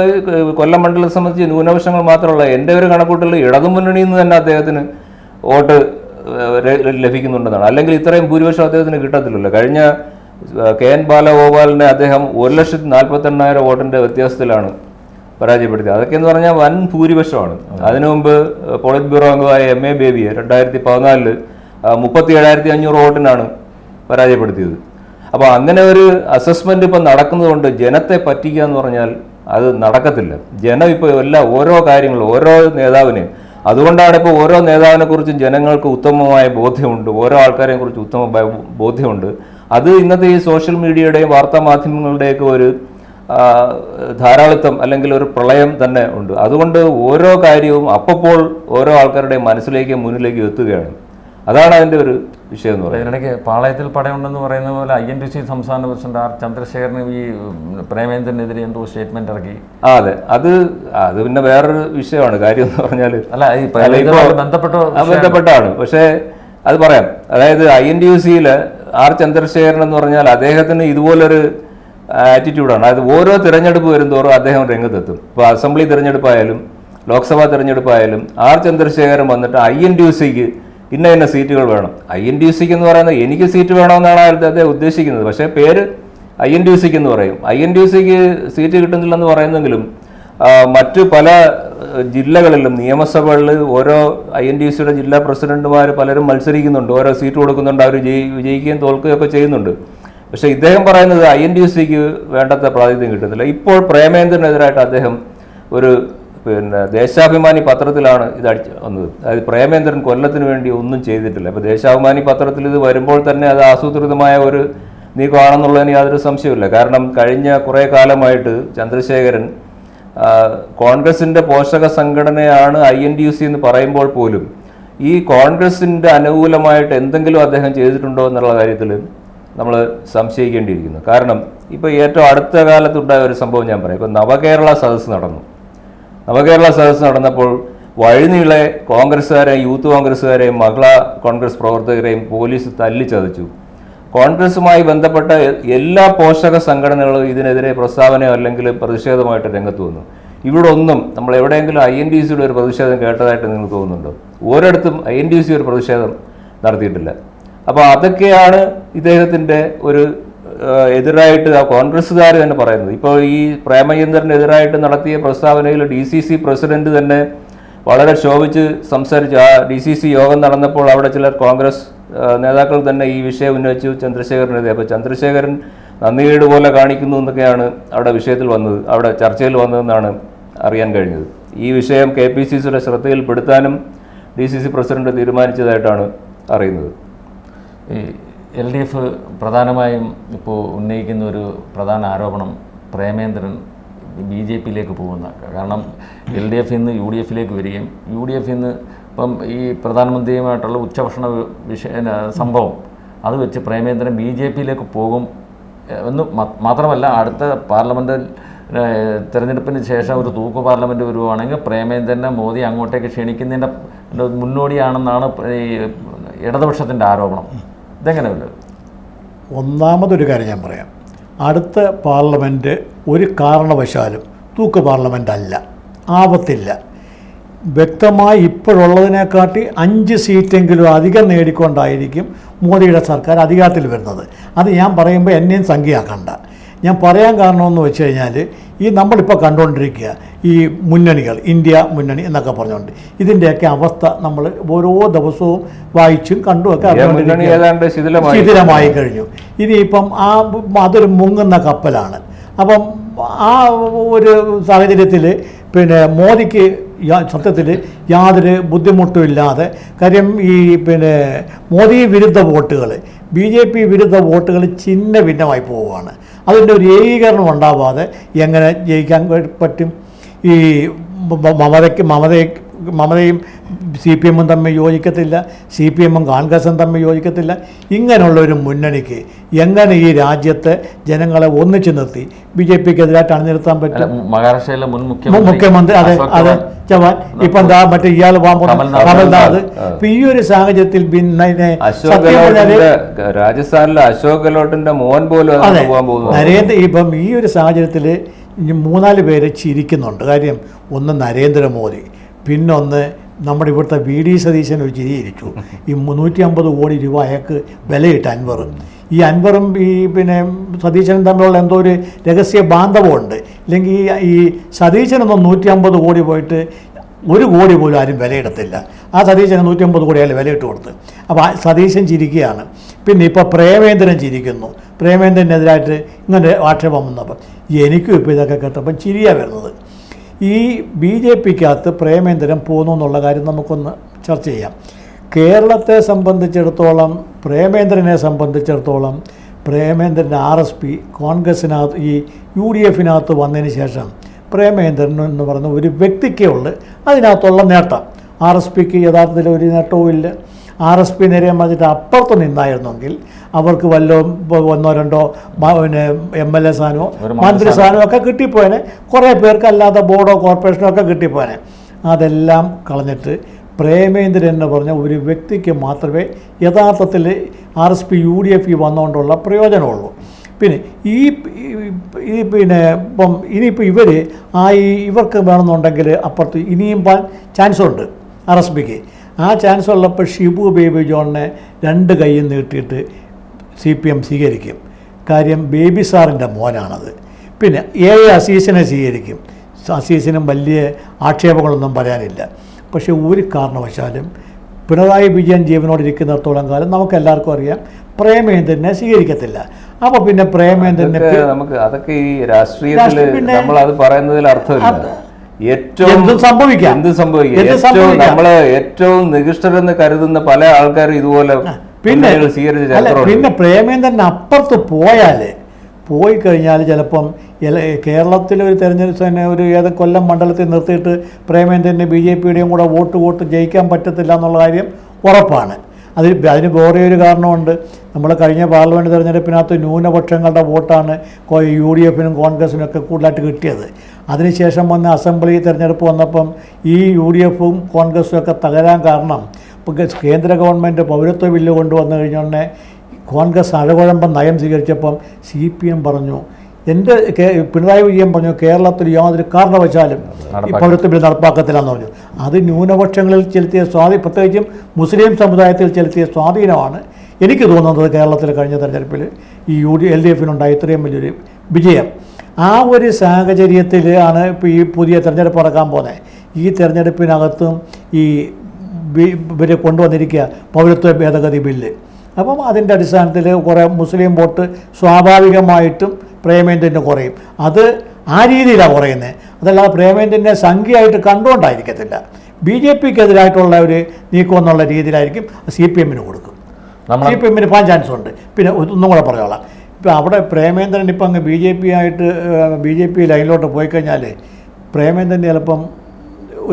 [SPEAKER 3] കൊല്ലം മണ്ഡലത്തെ സംബന്ധിച്ച് ന്യൂനപക്ഷങ്ങൾ മാത്രമല്ല എന്റെ ഒരു കണക്കൂട്ടിൽ ഇടതുമുന്നണിയിൽ നിന്ന് തന്നെ അദ്ദേഹത്തിന് വോട്ട് ലഭിക്കുന്നുണ്ടെന്നാണ്. അല്ലെങ്കിൽ ഇത്രയും ഭൂരിപക്ഷം അദ്ദേഹത്തിന് കിട്ടത്തില്ലല്ലോ. കഴിഞ്ഞ കെ എൻ ബാലഗോപാലിനെ അദ്ദേഹം ഒരു ലക്ഷത്തി നാൽപ്പത്തെണ്ണായിരം വോട്ടിന്റെ വ്യത്യാസത്തിലാണ് പരാജയപ്പെടുത്തിയത്. അതൊക്കെ എന്ന് പറഞ്ഞാൽ വൻ ഭൂരിപക്ഷമാണ്. അതിനു മുമ്പ് പോളിറ്റ് ബ്യൂറോ അംഗമായ എം എ ബേബിയെ രണ്ടായിരത്തി പതിനാലിൽ മുപ്പത്തി ഏഴായിരത്തി അഞ്ഞൂറ് വോട്ടിനാണ് പരാജയപ്പെടുത്തിയത്. അപ്പോൾ അങ്ങനെ ഒരു അസസ്മെന്റ് ഇപ്പം നടക്കുന്നതുകൊണ്ട് ജനത്തെ പറ്റിക്കുക എന്ന് പറഞ്ഞാൽ അത് നടക്കത്തില്ല. ജനം ഇപ്പോൾ എല്ലാ ഓരോ കാര്യങ്ങളും ഓരോ നേതാവിനെയും അതുകൊണ്ടാണ് ഇപ്പോൾ ഓരോ നേതാവിനെ കുറിച്ചും ജനങ്ങൾക്ക് ഉത്തമമായ ബോധ്യമുണ്ട് ഓരോ ആൾക്കാരെയും കുറിച്ച് ഉത്തമ ബോധ്യമുണ്ട്. അത് ഇന്നത്തെ ഈ സോഷ്യൽ മീഡിയയുടെയും വാർത്താ മാധ്യമങ്ങളുടെയൊക്കെ ഒരു ധാരാളിത്തം അല്ലെങ്കിൽ ഒരു പ്രളയം തന്നെ ഉണ്ട്. അതുകൊണ്ട് ഓരോ കാര്യവും അപ്പോൾ ഓരോ ആൾക്കാരുടെയും മനസ്സിലേക്ക് മുന്നിലേക്ക് എത്തുകയാണ്. അതാണ് അതിന്റെ ഒരു വിഷയം എന്ന് പറയുന്നത്.
[SPEAKER 1] ഇതിനിടയ്ക്ക് പാളയത്തിൽ പടയുണ്ടെന്ന് പറയുന്ന പോലെ ഐ എൻ ടി സി സംസ്ഥാന പ്രസിഡന്റ് ആർ ചന്ദ്രശേഖരന് ഈ പ്രേമേന്ദ്രനെതിരെ എന്തോ സ്റ്റേറ്റ്മെന്റ് ഇറക്കി.
[SPEAKER 3] ആ അതെ. അത് അത് പിന്നെ വേറൊരു വിഷയമാണ്. കാര്യം എന്ന് പറഞ്ഞാൽ
[SPEAKER 1] അല്ല ഈ ബന്ധപ്പെട്ട
[SPEAKER 3] ബന്ധപ്പെട്ടാണ്. പക്ഷേ അത് പറയാം. അതായത് ഐ എൻ ഡി യു സിയിൽ ആർ ചന്ദ്രശേഖരൻ എന്ന് പറഞ്ഞാൽ അദ്ദേഹത്തിന് ഇതുപോലൊരു ആറ്റിറ്റ്യൂഡാണ് അതായത് ഓരോ തിരഞ്ഞെടുപ്പ് വരുന്തോറും അദ്ദേഹം രംഗത്തെത്തും. ഇപ്പോൾ അസംബ്ലി തിരഞ്ഞെടുപ്പായാലും ലോക്സഭാ തിരഞ്ഞെടുപ്പായാലും ആർ ചന്ദ്രശേഖരൻ വന്നിട്ട് ഐ എൻ ഡി യു സിക്ക് ഇന്ന ഇന്ന സീറ്റുകൾ വേണം. ഐ എൻ ഡി സിക്ക് എന്ന് പറയുന്നത് എനിക്ക് സീറ്റ് വേണമെന്നാണ് അദ്ദേഹം ഉദ്ദേശിക്കുന്നത്. പക്ഷേ പേര് ഐ എൻ ഡി സിക്ക് എന്ന് പറയും. ഐ എൻ ഡി സിക്ക് സീറ്റ് കിട്ടുന്നില്ലെന്ന് പറയുന്നെങ്കിലും മറ്റു പല ജില്ലകളിലും നിയമസഭകളിൽ ഓരോ ഐ എൻ ഡി സിയുടെ ജില്ലാ പ്രസിഡന്റുമാർ പലരും മത്സരിക്കുന്നുണ്ട്. ഓരോ സീറ്റ് കൊടുക്കുന്നുണ്ട്. അവർ ജയി വിജയിക്കുകയും തോൽക്കുകയും ഒക്കെ ചെയ്യുന്നുണ്ട്. പക്ഷേ ഇദ്ദേഹം പറയുന്നത് ഐ എൻ ഡി സിക്ക് വേണ്ടത്ര പ്രാതിനിധ്യം കിട്ടുന്നില്ല. ഇപ്പോൾ പ്രേമേന്ദ്രനെതിരായിട്ട് അദ്ദേഹം ഒരു പിന്നെ ദേശാഭിമാനി പത്രത്തിലാണ് ഇത് അടിച്ച് വന്നത്. അതായത് പ്രേമേന്ദ്രൻ കൊല്ലത്തിന് വേണ്ടി ഒന്നും ചെയ്തിട്ടില്ല. അപ്പോൾ ദേശാഭിമാനി പത്രത്തിൽ ഇത് വരുമ്പോൾ തന്നെ അത് ആസൂത്രിതമായ ഒരു നീക്കമാണെന്നുള്ളതിന് യാതൊരു സംശയമില്ല കാരണം കഴിഞ്ഞ കുറേ കാലമായിട്ട് ചന്ദ്രശേഖരൻ കോൺഗ്രസിന്റെ പോഷക സംഘടനയാണ് I N D U C എന്ന് പറയുമ്പോൾ പോലും ഈ കോൺഗ്രസിന്റെ അനുകൂലമായിട്ട് എന്തെങ്കിലും അദ്ദേഹം ചെയ്തിട്ടുണ്ടോ എന്നുള്ള കാര്യത്തിൽ നമ്മൾ സംശയിക്കേണ്ടിയിരിക്കുന്നു. കാരണം ഇപ്പോൾ ഏറ്റവും അടുത്ത കാലത്തുണ്ടായ ഒരു സംഭവം ഞാൻ പറയാം. ഇപ്പോൾ നവകേരള സദസ്സ് നടന്നു. നവകേരള സദസ്സ് നടന്നപ്പോൾ വഴിനീളെ കോൺഗ്രസ്സുകാരെയും യൂത്ത് കോൺഗ്രസ്സുകാരെയും മഹിളാ കോൺഗ്രസ് പ്രവർത്തകരെയും പോലീസ് തല്ലി തല്ലിച്ചതച്ചു. കോൺഗ്രസുമായി ബന്ധപ്പെട്ട എല്ലാ പോഷക സംഘടനകളും ഇതിനെതിരെ പ്രസ്താവനയോ അല്ലെങ്കിൽ പ്രതിഷേധമായിട്ട് രംഗത്ത് വന്നു. ഇവിടെ ഒന്നും നമ്മൾ എവിടെയെങ്കിലും ഐ എൻ ഡി സിയുടെ ഒരു പ്രതിഷേധം കേട്ടതായിട്ട് നിങ്ങൾക്ക് തോന്നുന്നുണ്ടോ? ഒരിടത്തും ഐ എൻ ഡി സി ഒരു പ്രതിഷേധം നടത്തിയിട്ടില്ല. അപ്പോൾ അതൊക്കെയാണ് ഇദ്ദേഹത്തിന്റെ ഒരു എതിരായിട്ട് ആ കോൺഗ്രസ്സുകാർ തന്നെ പറയുന്നത്. ഇപ്പോൾ ഈ പ്രേമചന്ദ്രനെതിരായിട്ട് നടത്തിയ പ്രസ്താവനയിൽ ഡി സി സി പ്രസിഡന്റ് തന്നെ വളരെ ശോഭിച്ച് സംസാരിച്ചു. ആ ഡി സി സി യോഗം നടന്നപ്പോൾ അവിടെ ചിലർ കോൺഗ്രസ് നേതാക്കൾ തന്നെ ഈ വിഷയം ഉന്നയിച്ചു ചന്ദ്രശേഖരനെതിരെ. അപ്പോൾ ചന്ദ്രശേഖരൻ നന്ദികേട് പോലെ കാണിക്കുന്നു എന്നൊക്കെയാണ് അവിടെ വിഷയത്തിൽ വന്നത്. അവിടെ ചർച്ചയിൽ വന്നതെന്നാണ് അറിയാൻ കഴിഞ്ഞത്. ഈ വിഷയം കെ പി സി സിയുടെ ശ്രദ്ധയിൽപ്പെടുത്താനും ഡി സി സി പ്രസിഡന്റ് തീരുമാനിച്ചതായിട്ടാണ് അറിയുന്നത്.
[SPEAKER 1] എൽ ഡി എഫ് പ്രധാനമായും ഇപ്പോൾ ഉന്നയിക്കുന്ന ഒരു പ്രധാന ആരോപണം പ്രേമേന്ദ്രൻ ബി ജെ പിയിലേക്ക് പോകുന്ന കാരണം എൽ ഡി എഫ് ഇന്ന് യു ഡി എഫിലേക്ക് വരികയും യു ഡി എഫ് ഇന്ന് ഇപ്പം ഈ പ്രധാനമന്ത്രിയുമായിട്ടുള്ള ഉച്ചഭക്ഷണ വിഷയ സംഭവം അത് വെച്ച് പ്രേമേന്ദ്രൻ ബി ജെ പിയിലേക്ക് പോകും എന്ന് മാത്രമല്ല അടുത്ത പാർലമെന്റ് തിരഞ്ഞെടുപ്പിന് ശേഷം ഒരു തൂക്ക് പാർലമെന്റ് വരുവാണെങ്കിൽ പ്രേമേന്ദ്രനെ മോദി അങ്ങോട്ടേക്ക് ക്ഷണിക്കുന്നതിന്റെ മുന്നോടിയാണെന്നാണ് ഈ ഇടതുപക്ഷത്തിന്റെ ആരോപണം. ഇതെങ്ങനെ വല്ലത്
[SPEAKER 2] ഒന്നാമതൊരു കാര്യം ഞാൻ പറയാം. അടുത്ത പാർലമെന്റ് ഒരു കാരണവശാലും തൂക്ക് പാർലമെന്റ് അല്ല ആപത്തില്ല. വ്യക്തമായി ഇപ്പോഴുള്ളതിനെക്കാട്ടി അഞ്ച് സീറ്റെങ്കിലും അധികം നേടിക്കൊണ്ടായിരിക്കും മോദിയുടെ സർക്കാർ അധികാരത്തിൽ വരുന്നത്. അത് ഞാൻ പറയുമ്പോൾ എന്നെയും സംഖ്യയാക്കണ്ട. ഞാൻ പറയാൻ കാരണമെന്ന് വെച്ച് കഴിഞ്ഞാൽ ഈ നമ്മളിപ്പോൾ കണ്ടുകൊണ്ടിരിക്കുക ഈ മുന്നണികൾ ഇന്ത്യ മുന്നണി എന്നൊക്കെ പറഞ്ഞുകൊണ്ട്. ഇതിന്റെയൊക്കെ അവസ്ഥ നമ്മൾ ഓരോ ദിവസവും വായിച്ചും കണ്ടുമൊക്കെ
[SPEAKER 3] ശിഥിലമായി.
[SPEAKER 2] കഴിഞ്ഞു. ഇനിയിപ്പം ആ അതൊരു മുങ്ങുന്ന കപ്പലാണ്. അപ്പം ആ ഒരു സാഹചര്യത്തിൽ പിന്നെ മോദിക്ക് സത്യത്തിൽ യാതൊരു ബുദ്ധിമുട്ടും ഇല്ലാതെ കാര്യം ഈ പിന്നെ മോദി വിരുദ്ധ വോട്ടുകൾ ബി ജെ പി വിരുദ്ധ വോട്ടുകൾ ചിന്ന ഭിന്നമായി പോവുകയാണ്. അതിന്റെ ഒരു ഏകീകരണം ഉണ്ടാവാതെ എങ്ങനെ ജയിക്കാൻ പറ്റും? ഈ മമതയ്ക്ക് മമതയെ മമതയും സി പി എമ്മും തമ്മിൽ യോജിക്കത്തില്ല സി പി എമ്മും കോൺഗ്രസും തമ്മിൽ യോജിക്കത്തില്ല. ഇങ്ങനെയുള്ള ഒരു മുന്നണിക്ക് എങ്ങനെ ഈ രാജ്യത്തെ ജനങ്ങളെ ഒന്നിച്ചു നിർത്തി ബി ജെ പിക്ക് എതിരായിട്ട് അണിനിർത്താൻ പറ്റും
[SPEAKER 1] മഹാരാഷ്ട്രയിലെ മുൻ മുഖ്യമന്ത്രി
[SPEAKER 2] അതെ അതെ
[SPEAKER 1] ചവാൻ.
[SPEAKER 2] ഇപ്പം എന്താ മറ്റേ ഇയാൾ
[SPEAKER 1] കമൽനാഥ്.
[SPEAKER 2] ഇപ്പൊ ഈ ഒരു സാഹചര്യത്തിൽ പിന്നെ
[SPEAKER 3] രാജസ്ഥാനിലെ അശോക് ഗെഹ്ലോട്ടിന്റെ മോൻ പോലും
[SPEAKER 2] നരേന്ദ്ര ഇപ്പം ഈ ഒരു സാഹചര്യത്തിൽ മൂന്നാൽ പേര് ചിരിക്കുന്നുണ്ട്. കാര്യം ഒന്ന് നരേന്ദ്രമോദി പിന്നൊന്ന് നമ്മുടെ ഇവിടുത്തെ വി ഡി സതീശൻ ഒരു ചിരിയിരിച്ചു ഈ മുന്നൂറ്റി അമ്പത് കോടി രൂപ അയാൾക്ക് വിലയിട്ട് അൻവർ ഈ അൻവറും ഈ പിന്നെ സതീശനും തമ്മിലുള്ള എന്തോ ഒരു രഹസ്യ ബാന്ധവമുണ്ട്. ഇല്ലെങ്കിൽ ഈ സതീശനൊന്നും നൂറ്റി അമ്പത് കോടി പോയിട്ട് ഒരു കോടി പോലും ആരും വിലയിടത്തില്ല. ആ സതീശന് നൂറ്റി അമ്പത് കോടി അയാൾ വിലയിട്ട് കൊടുത്ത്. അപ്പോൾ ആ സതീശൻ ചിരിക്കുകയാണ്. പിന്നെ ഇപ്പോൾ പ്രേമേന്ദ്രൻ ചിരിക്കുന്നു. പ്രേമേന്ദ്രനെതിരായിട്ട് ഇങ്ങനെ ആക്ഷേപം വന്നപ്പോൾ എനിക്കും ഇപ്പോൾ ഇതൊക്കെ കേട്ടപ്പം ചിരിയാണ് വരുന്നത്. ഈ ബി ജെ പിക്കകത്ത് പ്രേമേന്ദ്രൻ പോന്നു എന്നുള്ള കാര്യം നമുക്കൊന്ന് ചർച്ച ചെയ്യാം. കേരളത്തെ സംബന്ധിച്ചിടത്തോളം പ്രേമേന്ദ്രനെ സംബന്ധിച്ചിടത്തോളം പ്രേമേന്ദ്രൻ ആർ എസ് പി കോൺഗ്രസിനകത്ത് ഈ യു ഡി എഫിനകത്ത് വന്നതിന് ശേഷം പ്രേമേന്ദ്രൻ എന്ന് പറയുന്ന ഒരു വ്യക്തിക്കേ ഉള്ളു. അതിനകത്തുള്ള നേട്ടം. ആർ എസ് പിക്ക് യഥാർത്ഥത്തിൽ ഒരു നേട്ടവും ഇല്ല. ആർ എസ് പി നേരെ മറിച്ചിട്ട് അപ്പുറത്ത് നിന്നായിരുന്നെങ്കിൽ അവർക്ക് വല്ലോ ഒന്നോ രണ്ടോ പിന്നെ എം എൽ എ സ്ഥാനമോ മന്ത്രി സ്ഥാനമോ ഒക്കെ കിട്ടിപ്പോയനെ. കുറേ പേർക്ക് അല്ലാത്ത ബോർഡോ കോർപ്പറേഷനോ ഒക്കെ കിട്ടിപ്പോയനെ. അതെല്ലാം കളഞ്ഞിട്ട് പ്രേമേന്ദ്രൻ എന്ന് പറഞ്ഞ ഒരു വ്യക്തിക്ക് മാത്രമേ യഥാർത്ഥത്തിൽ R S P U D F വന്നുകൊണ്ടുള്ള പ്രയോജനമുള്ളൂ. പിന്നെ ഈ ഈ- പിന്നെ ഇപ്പം ഇനിയിപ്പോൾ ഇവർ ആ ഈ ഇവർക്ക് വേണമെന്നുണ്ടെങ്കിൽ അപ്പുറത്ത് ഇനിയും ചാൻസ് ഉണ്ട് ആർ എസ് പിക്ക് ആ ചാൻസ് ഉള്ളപ്പോൾ ഷിബു ബേബി ജോണിനെ രണ്ട് കൈയും നീട്ടിയിട്ട് സി പി എം സ്വീകരിക്കും. കാര്യം ബേബി സാറിന്റെ മോനാണത്. പിന്നെ എ എ അസീസിനെ സ്വീകരിക്കും. അസീസിനും വലിയ ആക്ഷേപങ്ങളൊന്നും പറയാനില്ല. പക്ഷേ ഒരു കാരണവശാലും പിണറായി വിജയൻ ജീവനോടിരിക്കുന്നിടത്തോളം കാലം നമുക്ക് എല്ലാവർക്കും അറിയാം പ്രേമേന്ദ്രനെ സ്വീകരിക്കത്തില്ല. അപ്പോൾ പിന്നെ പ്രേമേന്ദ്രനെ
[SPEAKER 3] നമുക്ക് അതൊക്കെ ഈ രാഷ്ട്രീയത്തിൽ
[SPEAKER 2] രാഷ്ട്രീയ-
[SPEAKER 3] നമ്മൾ അത് പറയുന്നതിൽ അർത്ഥമില്ല. ഏറ്റവും
[SPEAKER 2] സംഭവിക്കാം.
[SPEAKER 3] എന്ത് സംഭവിക്കാം.
[SPEAKER 2] നമ്മൾ
[SPEAKER 3] ഏറ്റവും നികൃഷ്ടരെന്ന് കരുതുന്ന പല ആൾക്കാരും ഇതുപോലെ
[SPEAKER 2] പിന്നെ പിന്നെ പ്രേമേന്ദ്രൻ അപ്പുറത്ത് പോയാൽ പോയി കഴിഞ്ഞാൽ ചിലപ്പം കേരളത്തിലെ ഒരു തെരഞ്ഞെടുപ്പ് തന്നെ ഒരു ഏത് കൊല്ലം മണ്ഡലത്തിൽ നിർത്തിയിട്ട് പ്രേമേന്ദ്രന്റെ ബി ജെ പിയുടെയും കൂടെ വോട്ട് വോട്ട് ജയിക്കാൻ പറ്റത്തില്ല എന്നുള്ള കാര്യം ഉറപ്പാണ് അതിന് അതിന് വേറെ ഒരു കാരണമുണ്ട് നമ്മൾ കഴിഞ്ഞ പാർലമെന്റ് തെരഞ്ഞെടുപ്പിനകത്ത് ന്യൂനപക്ഷങ്ങളുടെ വോട്ടാണ് യു ഡി എഫിനും കോൺഗ്രസിനും ഒക്കെ കൂടുതലായിട്ട് കിട്ടിയത്. അതിനുശേഷം വന്ന അസംബ്ലി തിരഞ്ഞെടുപ്പ് വന്നപ്പം ഈ യു ഡി എഫും കോൺഗ്രസും ഒക്കെ തകരാൻ കാരണം കേന്ദ്ര ഗവൺമെന്റ് പൗരത്വ ബില്ല് കൊണ്ടുവന്നു കഴിഞ്ഞോടനെ കോൺഗ്രസ് അഴകുഴമ്പം നയം സ്വീകരിച്ചപ്പം സി പി എം പറഞ്ഞു എന്റെ പിണറായി വിജയൻ പറഞ്ഞു കേരളത്തിൽ യാതൊരു കാരണവശാലും ഈ പൗരത്വ ബില്ല് നടപ്പാക്കത്തില്ലെന്ന് പറഞ്ഞു. അത് ന്യൂനപക്ഷങ്ങളിൽ ചെലുത്തിയ സ്വാധീനം പ്രത്യേകിച്ചും മുസ്ലിം സമുദായത്തിൽ ചെലുത്തിയ സ്വാധീനമാണ്. എനിക്ക് തോന്നുന്നത് കേരളത്തിൽ കഴിഞ്ഞ തെരഞ്ഞെടുപ്പിൽ ഈ യു ഡി എൽ ഡി എഫിനുണ്ടായ ഇത്രയും വലിയൊരു വിജയം. ആ ഒരു സാഹചര്യത്തിൽ ആണ് ഇപ്പോൾ ഈ പുതിയ തെരഞ്ഞെടുപ്പ് നടക്കാൻ പോകുന്നത്. ഈ തെരഞ്ഞെടുപ്പിനകത്തും ഈ ഇവർ കൊണ്ടുവന്നിരിക്കുക പൗരത്വ ഭേദഗതി ബില്ല്. അപ്പം അതിന്റെ അടിസ്ഥാനത്തിൽ കുറേ മുസ്ലിം വോട്ട് സ്വാഭാവികമായിട്ടും പ്രേമേന്ദ്രന് കുറയും. അത് ആ രീതിയിലാണ് കുറയുന്നത്. അതല്ലാതെ പ്രേമേന്ദ്രനെ സംഖ്യയായിട്ട് കണ്ടുകൊണ്ടായിരിക്കത്തില്ല. ബി ജെ പിക്കെതിരായിട്ടുള്ള ഒരു നീക്കം എന്നുള്ള രീതിയിലായിരിക്കും സി പി എമ്മിന് കൊടുക്കും.
[SPEAKER 1] നമ്മൾ
[SPEAKER 2] ഇപ്പം എമ്മിന് ചാൻസ് ഉണ്ട്. പിന്നെ ഒന്നും കൂടെ പറഞ്ഞോളാം ഇപ്പം അവിടെ പ്രേമേന്ദ്രൻ ഇപ്പം അങ്ങ് ബി ജെ പി ആയിട്ട് ബി ജെ പി ലൈനിലോട്ട് പോയി കഴിഞ്ഞാൽ പ്രേമേന്ദ്രൻ ചിലപ്പം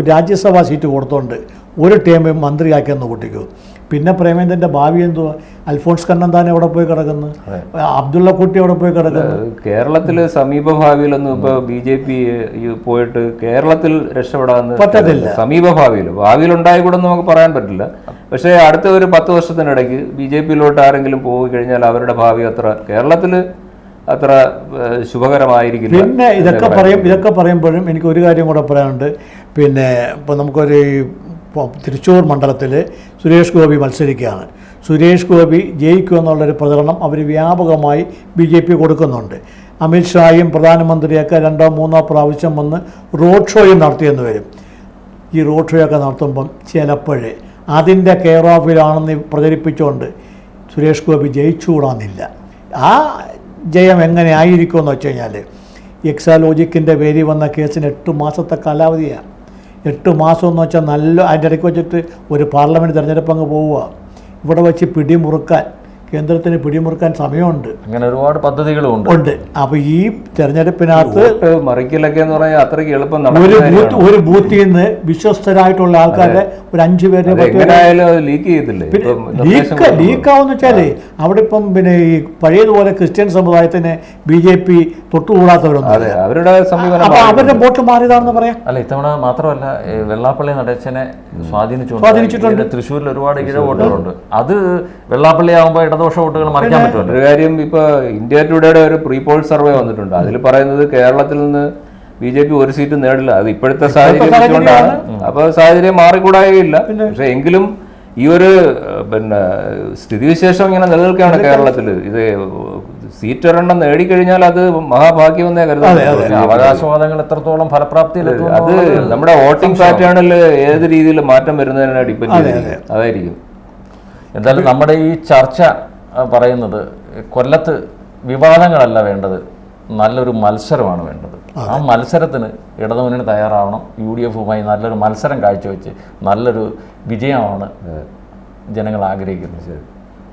[SPEAKER 2] രാജ്യസഭാ സീറ്റ് കൊടുത്തോണ്ട് ഒരു ടീം മന്ത്രിയാക്കിയെന്ന് കൂട്ടിക്കോ പിന്നെ പ്രേമേന്ദ്രന്റെ ഭാവി എന്തുവാ? അൽഫോൺസ് കണ്ണന്താനെ അവിടെ പോയി കിടക്കുന്നു? അബ്ദുള്ള കുട്ടി അവിടെ പോയി കിടക്കുന്നു?
[SPEAKER 3] കേരളത്തിൽ സമീപ ഭാവിയിലൊന്നും ഇപ്പൊ ബി ജെ പി പോയിട്ട് കേരളത്തിൽ രക്ഷപ്പെടാൻ
[SPEAKER 2] പറ്റത്തില്ല.
[SPEAKER 3] സമീപ ഭാവിയിൽ ഭാവിയിൽ ഉണ്ടായിക്കൂടെന്ന് നമുക്ക് പറയാൻ പറ്റില്ല. പക്ഷേ അടുത്ത ഒരു പത്ത് വർഷത്തിനിടയ്ക്ക് ബി ജെ പിയിലോട്ട് ആരെങ്കിലും പോയി കഴിഞ്ഞാൽ അവരുടെ ഭാവി അത്ര കേരളത്തിൽ അത്ര ശുഭകരമായിരിക്കും ശുഭകരമായിരിക്കില്ല
[SPEAKER 2] പിന്നെ ഇതൊക്കെ പറയും ഇതൊക്കെ പറയുമ്പോഴും എനിക്ക് ഒരു കാര്യം കൂടെ പറയാനുണ്ട്. പിന്നെ ഇപ്പോൾ നമുക്കൊരു തിരുച്ചൂർ തൃശ്ശൂർ മണ്ഡലത്തിൽ സുരേഷ് ഗോപി മത്സരിക്കുകയാണ്. സുരേഷ് ഗോപി ജയിക്കും എന്നുള്ളൊരു പ്രചരണം അവർ വ്യാപകമായി ബി ജെ പി കൊടുക്കുന്നുണ്ട്. അമിത്ഷായും പ്രധാനമന്ത്രിയൊക്കെ രണ്ടോ മൂന്നോ പ്രാവശ്യം വന്ന് റോഡ് ഷോയും നടത്തിയെന്ന് വരും. ഈ റോഡ് ഷോയൊക്കെ നടത്തുമ്പം ചിലപ്പോഴേ അതിന്റെ കെയർ ഓഫിലാണെന്ന് പ്രചരിപ്പിച്ചുകൊണ്ട് സുരേഷ് ഗോപി ജയിച്ചുകൂടാന്നില്ല. ആ ജയം എങ്ങനെ ആയിരിക്കുമെന്ന് വെച്ച് കഴിഞ്ഞാൽ എക്സാലോജിക്കിന്റെ പേരിൽ വന്ന കേസിന് എട്ട് മാസത്തെ കാലാവധിയാണ്. എട്ട് മാസം എന്ന് വെച്ചാൽ നല്ല അതിന്റെ ഇടയ്ക്ക് വെച്ചിട്ട് ഒരു പാർലമെന്റ് തിരഞ്ഞെടുപ്പ് അങ്ങ് പോവുക. ഇവിടെ വെച്ച് പിടിമുറുക്കാൻ കേന്ദ്രത്തിന് പിടിമുറുക്കാൻ സമയമുണ്ട്.
[SPEAKER 1] അങ്ങനെ ഒരുപാട് പദ്ധതികളും ഉണ്ട്.
[SPEAKER 2] ഉണ്ട് അപ്പോൾ ഈ തെരഞ്ഞെടുപ്പിനകത്ത്
[SPEAKER 3] മറിക്കലൊക്കെ എന്ന് പറഞ്ഞാൽ അത്രയ്ക്ക് എളുപ്പം
[SPEAKER 2] ഒരു ബൂത്ത് ഒരു ബൂത്തിൽ നിന്ന് വിശ്വസ്തരായിട്ടുള്ള ആൾക്കാരെ ഒരു അഞ്ചു പേരെ
[SPEAKER 3] ലീക്ക് ചെയ്യത്തില്ലേ?
[SPEAKER 2] ലീക്ക്. ലീക്കാവെന്ന് വെച്ചാലേ അവിടെ ഇപ്പം പിന്നെ ഈ പഴയതുപോലെ ക്രിസ്ത്യൻ സമുദായത്തിന് ബി ജെ പി തൊട്ടുകൂടാത്തവരൊന്നും
[SPEAKER 3] അതെ അവരുടെ സമീപനം
[SPEAKER 2] അപ്പൊ അവരുടെ വോട്ട് മാറിയതാണെന്ന് പറയാം.
[SPEAKER 1] അല്ല ഇത്തവണ മാത്രമല്ല വെള്ളാപ്പള്ളി നടേശനെ സ്വാധീനിച്ചു
[SPEAKER 2] സ്വാധീനിച്ചിട്ടുണ്ട്.
[SPEAKER 1] തൃശ്ശൂരിൽ ഒരുപാട് ഇഴ വോട്ടുകളുണ്ട്. അത് വെള്ളാപ്പള്ളി ആകുമ്പോൾ ഇടതുപക്ഷ വോട്ടുകൾ മറിക്കാൻ പറ്റുമല്ലോ?
[SPEAKER 3] ഒരു കാര്യം ഇപ്പൊ ഇന്ത്യ ടുഡേയുടെ ഒരു പ്രീ പോൾ സർവേ വന്നിട്ടുണ്ട്. അതിൽ പറയുന്നത് കേരളത്തിൽ നിന്ന് ബി ജെ പി ഒരു സീറ്റ് നേടില്ല. അത് ഇപ്പോഴത്തെ സാഹചര്യം വെച്ചുകൊണ്ടാണ്. അപ്പൊ സാഹചര്യം മാറിക്കൂടായില്ല പക്ഷെ എങ്കിലും ഈ ഒരു പിന്നെ സ്ഥിതിവിശേഷം ഇങ്ങനെ നിലനിൽക്കുകയാണ് കേരളത്തിൽ. ഇത് സീറ്റ് ഒരെണ്ണം നേടിക്കഴിഞ്ഞാൽ അത് മഹാഭാഗ്യമെന്നേ കരുതുന്നു
[SPEAKER 1] അവകാശവാദങ്ങൾ എത്രത്തോളം ഫലപ്രാപ്തി
[SPEAKER 3] അത് നമ്മുടെ വോട്ടിംഗ് പാറ്റേണിൽ ഏത് രീതിയിൽ മാറ്റം വരുന്നതിനെ ഡിപ്പെൻഡ് ചെയ്തിരിക്കും. അതായിരിക്കും.
[SPEAKER 1] എന്തായാലും നമ്മുടെ ഈ ചർച്ച പറയുന്നത് കൊല്ലത്ത് വിവാദങ്ങളല്ല വേണ്ടത് നല്ലൊരു മത്സരമാണ് വേണ്ടത്. ആ മത്സരത്തിന് ഇടതുമുന്നണി തയ്യാറാവണം യു ഡി എഫുമായി നല്ലൊരു മത്സരം കാഴ്ചവെച്ച് നല്ലൊരു വിജയമാണ് ജനങ്ങൾ ആഗ്രഹിക്കുന്നത്.